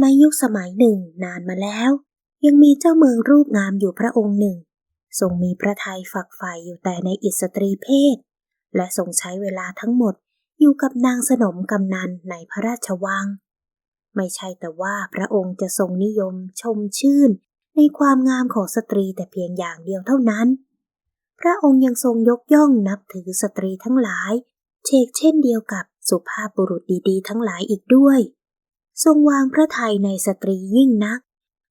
ในยุคสมัยหนึ่งนานมาแล้ว ยังมีเจ้าเมืองรูปงามอยู่พระองค์หนึ่ง ทรงมีพระทัยฝักใฝ่อยู่แต่ในอิสตรีเพศ และทรงใช้เวลาทั้งหมดอยู่กับนางสนมกำนันในพระราชวัง ไม่ใช่แต่ว่าพระองค์จะทรงนิยมชมชื่น ในความงามของสตรีแต่เพียงอย่างเดียวเท่านั้น พระองค์ยังทรงยกย่องนับถือสตรีทั้งหลายเชกเช่นเดียวกับสุภาพบุรุษดีๆ ทั้งหลายอีกด้วย ทรงวางพระทัยในสตรียิ่งนัก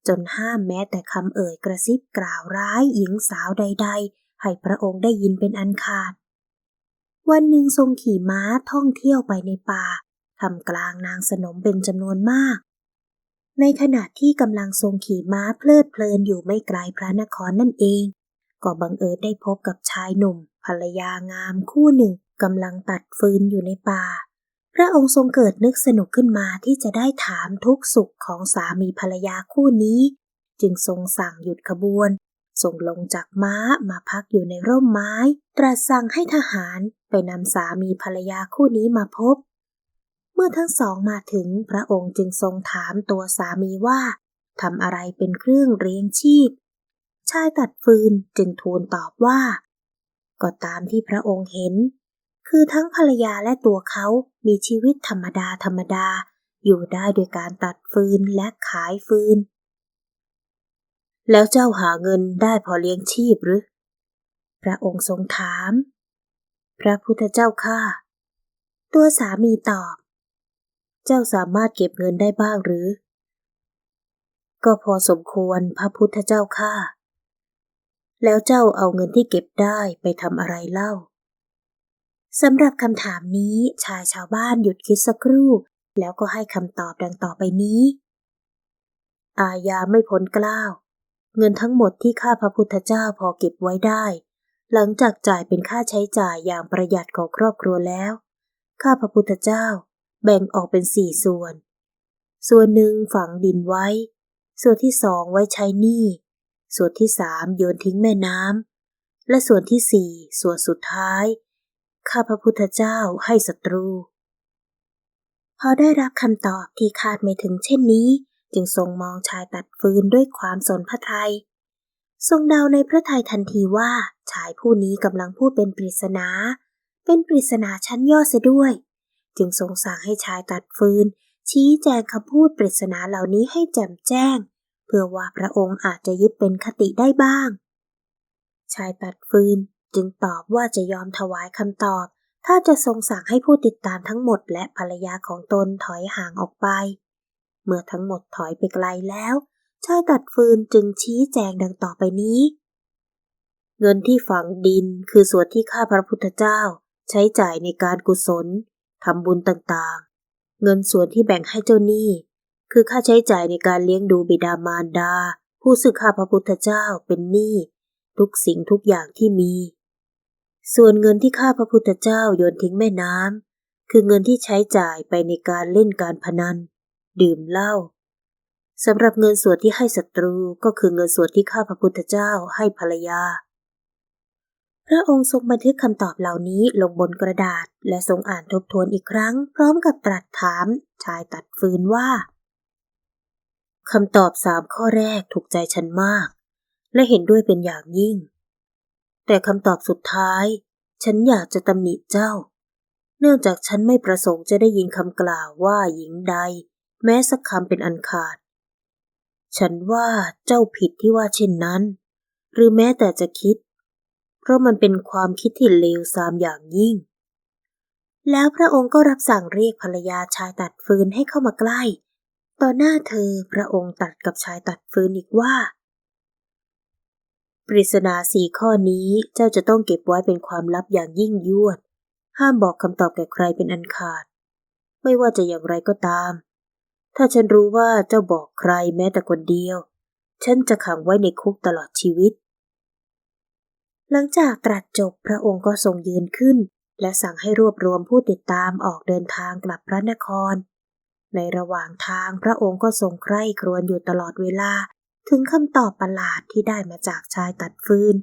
จนห้ามแม้แต่คำเอ่ยกระซิบกล่าวร้ายหญิงสาวใด ๆ ให้พระองค์ได้ยินเป็นอันขาด วันหนึ่งทรงขี่ม้าท่องเที่ยวไปในป่าทำกลางนางสนมเป็นจำนวนมาก ในขณะที่กำลังทรงขี่ม้าเพลิดเพลินอยู่ไม่ไกลพระนครนั่นเอง ก็บังเอิญได้พบกับชายหนุ่ม ภรรยางามคู่หนึ่งกำลังตัดฟืนอยู่ในป่า พระองค์ทรงเกิดนึกสนุกขึ้นมาที่จะได้ถามทุกสุขของสามีภรรยาคู่นี้ จึงทรงสั่งหยุดขบวนส่งลงจากม้ามาพักอยู่ในร่มไม้ ตรัสสั่งให้ทหารไปนำสามีภรรยาคู่นี้มาพบ เมื่อทั้งสองมาถึงพระองค์จึงทรงถามตัวสามีว่าทำอะไรเป็นเครื่องเลี้ยงชีพ ชายตัดฟืนจึงทูลตอบว่า ก็ตามที่พระองค์เห็น คือทั้งภรรยาและตัวเขามีชีวิตธรรมดาธรรมดา อยู่ได้โดยการตัดฟืนและขายฟืน แล้วเจ้าหาเงินได้พอเลี้ยงชีพหรือ พระองค์ทรงถาม พระพุทธเจ้าข้าตัวสามีตอบ เจ้าสามารถเก็บเงินได้บ้างหรือ ก็พอสมควรพระพุทธเจ้าข้าแล้วเจ้าเอาเงินที่เก็บได้ไปทำอะไรเล่า สำหรับคำถามนี้ชายชาวบ้านหยุดคิดสักครู่ แล้วก็ให้คำตอบดังต่อไปนี้ อาญาไม่พ้นกล้าว เงินทั้งหมดที่ข้าพระพุทธเจ้าพอเก็บไว้ได้ หลังจากจ่ายเป็นค่าใช้จ่ายอย่างประหยัดของครอบครัวแล้ว ข้าพระพุทธเจ้าแบ่งออกเป็นสี่ส่วน ส่วนหนึ่งฝังดินไว้ ส่วนที่สองไว้ใช้หนี้ ส่วนที่สามโยนทิ้งแม่น้ำและส่วนที่สี่ส่วนสุดท้าย ข้าพระพุทธเจ้าให้ศัตรู พอได้รับคำตอบที่คาดไม่ถึงเช่นนี้ จึงทรงมองชายตัดฟืนด้วยความสนพระทยัยทรงเดาในพระทัยทันทีว่าชายผู้นี้กำลังพูดเป็นปริศนา เป็นปริศนาชั้นยอดเสียด้วย จึงทรงสั่งให้ชายตัดฟืน ชี้แจงคำพูดปริศนาเหล่านี้ให้แจ่มแจ้ง เพื่อว่าพระองค์อาจจะยึดเป็นคติได้บ้าง ชายตัดฟืน จึงตอบว่าจะยอมถวายคำตอบ ถ้าจะทรงสั่งให้ผู้ติดตามทั้งหมดและภรรยาของตนถอยห่างออกไป เมื่อทั้งหมดถอยไปไกลแล้ว ชายตัดฟืนจึงชี้แจงดังต่อไปนี้ เงินที่ฝังดินคือส่วนที่ข้าพระพุทธเจ้า ใช้จ่ายในการกุศลทำบุญต่างๆ เงินส่วนที่แบ่งให้เจ้าหนี้ คือค่าใช้จ่ายในการเลี้ยงดูบิดามารดา ผู้สึกข้าพระพุทธเจ้าเป็นหนี้ทุกสิ่งทุกอย่างที่มี ส่วนเงินที่ข้าพระพุทธเจ้าโยนทิ้งแม่น้ำคือเงินที่ใช้จ่ายไปในการเล่นการพนัน ดื่มเหล้าสำหรับเงินส่วนที่ให้ศัตรูก็คือเงินส่วนที่ข้าพระพุทธเจ้าให้ภรรยา พระองค์ทรงบันทึกคำตอบเหล่านี้ลงบนกระดาษและทรงอ่านทบทวนอีกครั้ง พร้อมกับตรัสถามชายตัดฟืนว่าคำตอบสามข้อแรกถูกใจฉันมาก และเห็นด้วยเป็นอย่างยิ่ง แต่คำตอบสุดท้าย ฉันอยากจะตำหนิเจ้า เนื่องจากฉันไม่ประสงค์จะได้ยินคำกล่าวว่าหญิงใด แม้สักคำเป็นอันขาด ฉันว่าเจ้าผิดที่ว่าเช่นนั้น หรือแม้แต่จะคิด เพราะมันเป็นความคิดที่เลวทรามอย่างยิ่ง แล้วพระองค์ก็รับสั่งเรียกภรรยาชายตัดฟืนให้เข้ามาใกล้ ต่อหน้าเธอพระองค์ตัดกับชายตัดฟืนอีกว่า ปริศนาสี่ข้อนี้เจ้าจะต้องเก็บไว้เป็นความลับอย่างยิ่งยวด ห้ามบอกคำตอบแก่ใครเป็นอันขาด ไม่ว่าจะอย่างไรก็ตาม ถ้าฉันรู้ว่าเจ้าบอกใครแม้แต่คนเดียว ฉันจะขังไว้ในคุกตลอดชีวิต หลังจากตรัสจบพระองค์ก็ทรงยืนขึ้น และสั่งให้รวบรวมผู้ติดตามออกเดินทางกลับพระนคร ในระหว่างทางพระองค์ก็ทรงใคร่ครวญอยู่ตลอดเวลา ถึงคำตอบประหลาดที่ได้มาจากชายตัดฟืน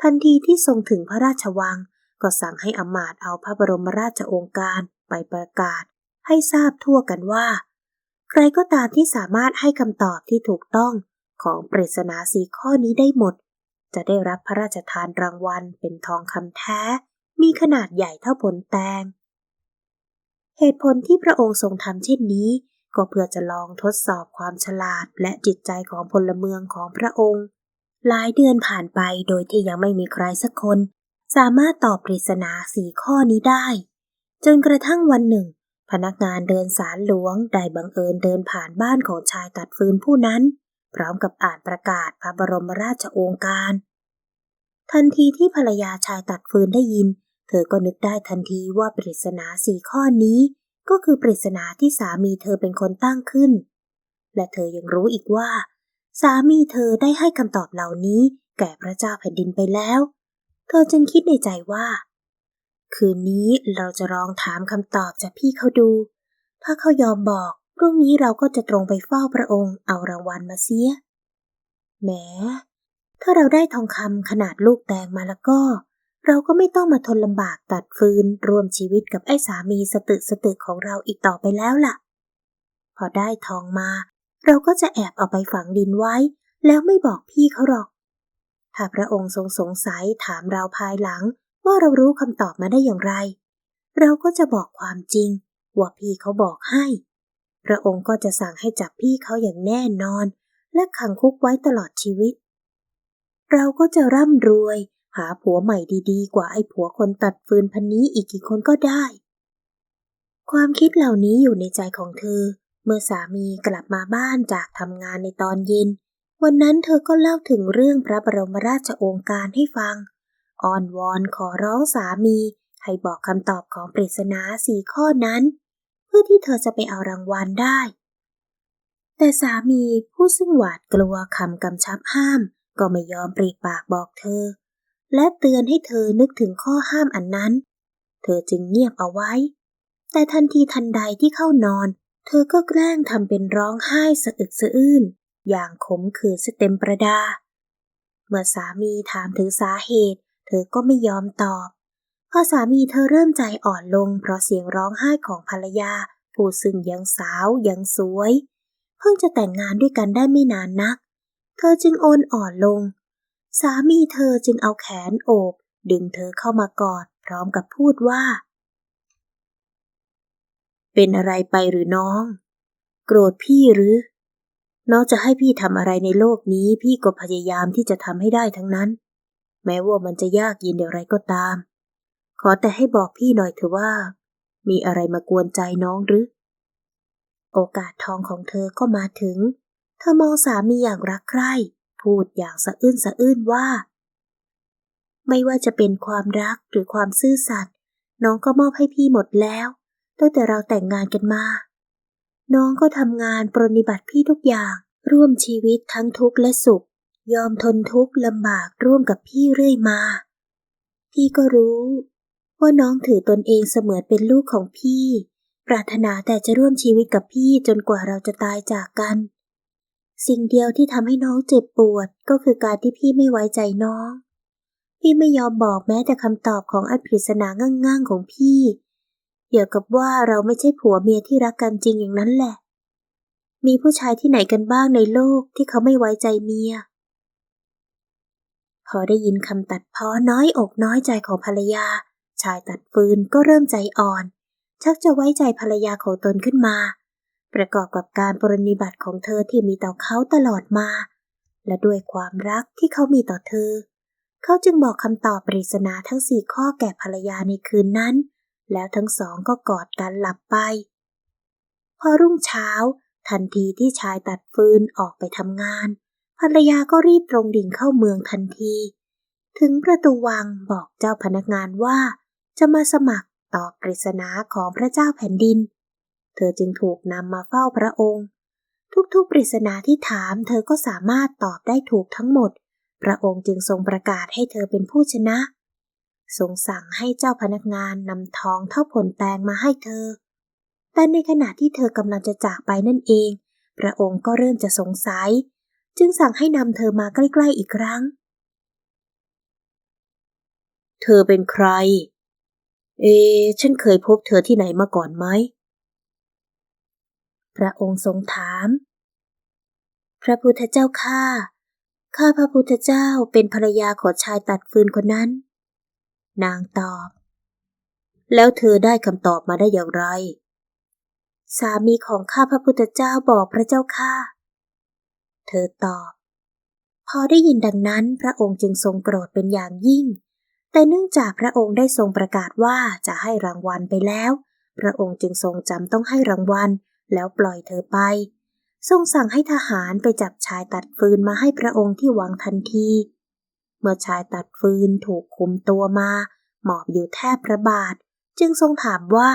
ทันทีที่ทรงถึงพระราชวัง ก็สั่งให้อมาตเอาพระบรมราชโองการไปประกาศ ให้ทราบทั่วกันว่า ใครก็ตามที่สามารถให้คำตอบที่ถูกต้องของปริศนาสีข้อนี้ได้หมด จะได้รับพระราชทานรางวัลเป็นทองคำแท้ มีขนาดใหญ่เท่าผลแตง เหตุผลที่พระองค์ทรงทำเช่นนี้ ก็เพื่อจะลองทดสอบความฉลาดและจิตใจของพลเมืองของพระองค์ หลายเดือนผ่านไปโดยที่ยังไม่มีใครสักคน สามารถตอบปริศนาสีข้อนี้ได้ จนกระทั่งวันหนึ่ง พนักงานเดินสารหลวงได้บังเอิญเดินผ่านบ้านของชายตัดฟืนผู้นั้น พร้อมกับอ่านประกาศพระบรมราชโองการ ทันทีที่ภรรยาชายตัดฟืนได้ยิน เธอก็นึกได้ทันทีว่าปริศนาสี่ข้อนี้ ก็คือปริศนาที่สามีเธอเป็นคนตั้งขึ้น และเธอยังรู้อีกว่า สามีเธอได้ให้คำตอบเหล่านี้ แก่พระเจ้าแผ่นดินไปแล้ว เธอจึงคิดในใจว่า คืนนี้เราจะลองถามคำตอบจากพี่เขาดู ถ้าเขายอมบอกพรุ่งนี้เราก็จะตรงไปเฝ้าพระองค์เอารางวัลมาเสียแหมถ้าเราได้ทองคำขนาดลูกแตงมาแล้วก็ เราก็ไม่ต้องมาทนลำบากตัดฟืนรวมชีวิตกับไอ้สามีสตึกสตึกของเราอีกต่อไปแล้วล่ะ พอได้ทองมา เราก็จะแอบเอาไปฝังดินไว้ แล้วไม่บอกพี่เขาหรอก ถ้าพระองค์ทรงสงสัยถามเราภายหลัง ว่าเรารู้คำตอบมาได้อย่างไร เราก็จะบอกความจริง ว่าพี่เขาบอกให้ พระองค์ก็จะสั่งให้จับพี่เขาอย่างแน่นอน และขังคุกไว้ตลอดชีวิต เราก็จะร่ำรวย หาผัวใหม่ดีๆ กว่าไอ้ผัวคนตัดฟืนพันนี้อีกกี่คนก็ได้ ความคิดเหล่านี้อยู่ในใจของเธอ เมื่อสามีกลับมาบ้านจากทำงานในตอนเย็น วันนั้นเธอก็เล่าถึงเรื่องพระบรมราชโองการให้ฟัง อ้อนวอนขอร้องสามี ให้บอกคำตอบของปริศนาสี่ข้อนั้น เพื่อที่เธอจะไปเอารางวัลได้ แต่สามีผู้ซึ่งหวาดกลัวคำกำชับห้าม ก็ไม่ยอมปรีปากบอกเธอ และเตือนให้เธอนึกถึงข้อห้ามอันนั้น เธอจึงเงียบเอาไว้ แต่ทันทีทันใดที่เข้านอน เธอก็แกล้งทำเป็นร้องไห้สะอึกสะอื้น อย่างขมขื่นเต็มประดา เมื่อสามีถามถึงสาเหตุ เธอก็ไม่ยอมตอบ พอสามีเธอเริ่มใจอ่อนลง เพราะเสียงร้องไห้ของภรรยา ผู้ซึ่งยังสาวยังสวย เพิ่งจะแต่งงานด้วยกันได้ไม่นานนัก เธอจึงโอนอ่อนลง สามีเธอจึงเอาแขนโอบ ดึงเธอเข้ามากอด พร้อมกับพูดว่า เป็นอะไรไปหรือน้อง โกรธพี่หรือ น้องจะให้พี่ทำอะไรในโลกนี้ พี่ก็พยายามที่จะทำให้ได้ทั้งนั้น แม้ว่ามันจะยากเย็นอย่างไรก็ตาม ขอแต่ให้บอกพี่หน่อยเถอะว่า มีอะไรมากวนใจน้องหรือ โอกาสทองของเธอก็มาถึง เธอมองสามีอย่างรักใคร่ พูดอย่างสะอื้นสะอื้นว่า ไม่ว่าจะเป็นความรักหรือความซื่อสัตย์น้องก็มอบให้พี่หมดแล้ว ตั้งแต่เราแต่งงานกันมา น้องก็ทำงานปรนิบัติพี่ทุกอย่าง ร่วมชีวิตทั้งทุกข์และสุข ยอมทนทุกข์ลำบากร่วมกับพี่เรื่อยมา พี่ก็รู้ว่าน้องถือตนเองเสมือนเป็นลูกของพี่ ปรารถนาแต่จะร่วมชีวิตกับพี่จนกว่าเราจะตายจากกัน สิ่งเดียวที่ทำให้น้องเจ็บปวดก็คือการที่พี่ไม่ไว้ใจน้อง พี่ไม่ยอมบอกแม้แต่คำตอบของอันปริศนาง่างๆของพี่ เกี่ยวกับว่าเราไม่ใช่ผัวเมียที่รักกันจริงอย่างนั้นแหละ มีผู้ชายที่ไหนกันบ้างในโลกที่เขาไม่ไว้ใจเมีย พอได้ยินคำตัดพ้อน้อยอกน้อยใจของภรรยา ชายตัดฟืนก็เริ่มใจอ่อน ชักจะไว้ใจภรรยาของตนขึ้นมา ประกอบกับการปรนิบัติของเธอที่มีต่อเขาตลอดมา และด้วยความรักที่เขามีต่อเธอ เขาจึงบอกคำตอบปริศนาทั้งสี่ข้อแก่ภรรยาในคืนนั้น แล้วทั้งสองก็กอดกันหลับไป พอรุ่งเช้า ทันทีที่ชายตัดฟืนออกไปทำงาน ภรรยาก็รีบตรงดิ่งเข้าเมืองทันที ถึงประตูวังบอกเจ้าพนักงานว่า จะมาสมัครตอบปริศนาของพระเจ้าแผ่นดิน เธอจึงถูกนำมาเฝ้าพระองค์ ทุกๆ ปริศนาที่ถามเธอก็สามารถตอบได้ถูกทั้งหมด พระองค์จึงทรงประกาศให้เธอเป็นผู้ชนะ ทรงสั่งให้เจ้าพนักงานนำทองเท่าผลแตงมาให้เธอ แต่ในขณะที่เธอกำลังจะจากไปนั่นเอง พระองค์ก็เริ่มจะสงสัย จึงสั่งให้นำเธอมาใกล้ๆอีกครั้ง เธอเป็นใคร เอ ฉันเคยพบเธอที่ไหนมาก่อนไหม พระองค์ทรงถาม พระพุทธเจ้าข้า ข้าพระพุทธเจ้าเป็นภรรยาของชายตัดฟืนคนนั้น นางตอบ แล้วเธอได้คำตอบมาได้อย่างไร สามีของข้าพระพุทธเจ้าบอกพระเจ้าข้า เธอตอบ พอได้ยินดังนั้นพระองค์จึงทรงโกรธเป็นอย่างยิ่ง แต่เนื่องจากพระองค์ได้ทรงประกาศว่าจะให้รางวัลไปแล้ว พระองค์จึงทรงจำต้องให้รางวัล แล้วปล่อยเธอไป ทรงสั่งให้ทหารไปจับชายตัดฟืนมาให้พระองค์ที่วังทันที เมื่อชายตัดฟืนถูกคุมตัวมา หมอบอยู่แทบพระบาท จึงทรงถามว่า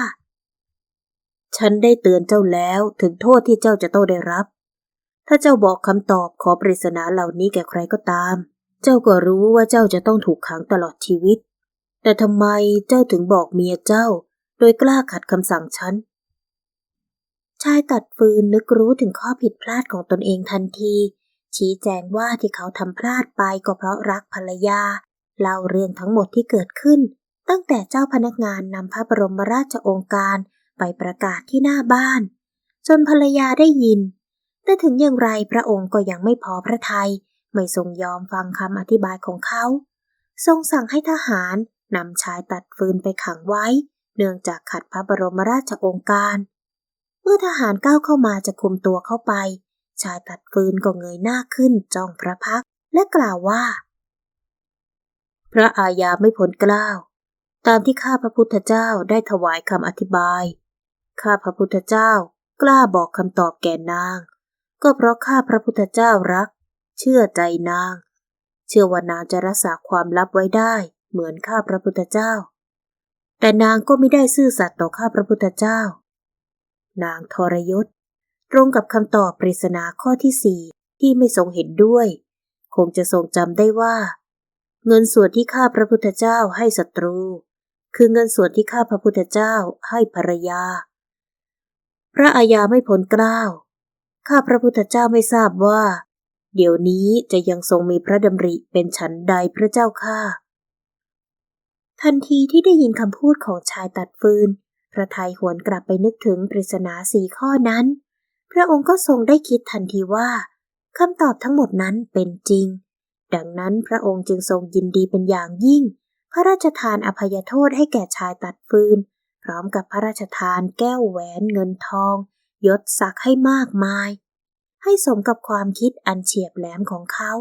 ฉันได้เตือนเจ้าแล้วถึงโทษที่เจ้าจะต้องได้รับ ถ้าเจ้าบอกคำตอบขอปริศนาเหล่านี้แก่ใครก็ตาม เจ้าก็รู้ว่าเจ้าจะต้องถูกขังตลอดชีวิต แต่ทำไมเจ้าถึงบอกเมียเจ้า โดยกล้าขัดคำสั่งฉัน ชายตัดฟืนนึกรู้ถึงข้อผิดพลาดของตนเองทันที ชี้แจงว่าที่เขาทำพลาดไปก็เพราะรักภรรยา เล่าเรื่องทั้งหมดที่เกิดขึ้น ตั้งแต่เจ้าพนักงานนำพระบรมราชโองการไปประกาศที่หน้าบ้าน จนภรรยาได้ยิน แต่ถึงอย่างไรพระองค์ก็ยังไม่พอพระทยัยไม่ทรงยอมฟังคำอธิบายของเขา ทรงสั่งให้ทหารนำชายตัดฟืนไปขังไว้ เนื่องจากขัดพระบรมราชโองการเมื่อทหารก้าวเข้ามาจะคุมตัวเข้าไป ชายตัดฟืนก็เงยหน้าขึ้นจ้องพระพักและกล่าวว่า พระอาญาไม่พ้นกล้าว ตามที่ข้าพระพุทธเจ้าได้ถวายคำอธิบาย ข้าพระพุทธเจ้ากล้าบอกคำตอบแก่นาง ก็เพราะข้าพระพุทธเจ้ารัก เชื่อใจนาง เชื่อว่านางจะรักษาความลับไว้ได้เหมือนข้าพระพุทธเจ้า แต่นางก็ไม่ได้ซื่อสัตย์ต่อข้าพระพุทธเจ้า นางทรยศ ตรงกับคำตอบปริศนาข้อที่สี่ที่ไม่ทรงเห็นด้วย คงจะทรงจำได้ว่า เงินส่วนที่ข้าพระพุทธเจ้าให้ศัตรู คือเงินส่วนที่ข้าพระพุทธเจ้าให้ภรรยา พระอาญาไม่พ้นกล้าวข้าพระพุทธเจ้าไม่ทราบว่า เดี๋ยวนี้จะยังทรงมีพระดำริเป็นฉันใดพระเจ้าข้าทันทีที่ได้ยินคำพูดของชายตัดฟืน ระทัยหวนกลับไปนึกถึงปริศนาสี่ข้อนั้น พระองค์ก็ทรงได้คิดทันทีว่าคำตอบทั้งหมดนั้นเป็นจริง ดังนั้นพระองค์จึงทรงยินดีเป็นอย่างยิ่ง พระราชทานอภัยโทษให้แก่ชายตัดฟืน พร้อมกับพระราชทานแก้วแหวนเงินทอง ยศศักดิ์ให้มากมาย ให้สมกับความคิดอันเฉียบแหลมของเขา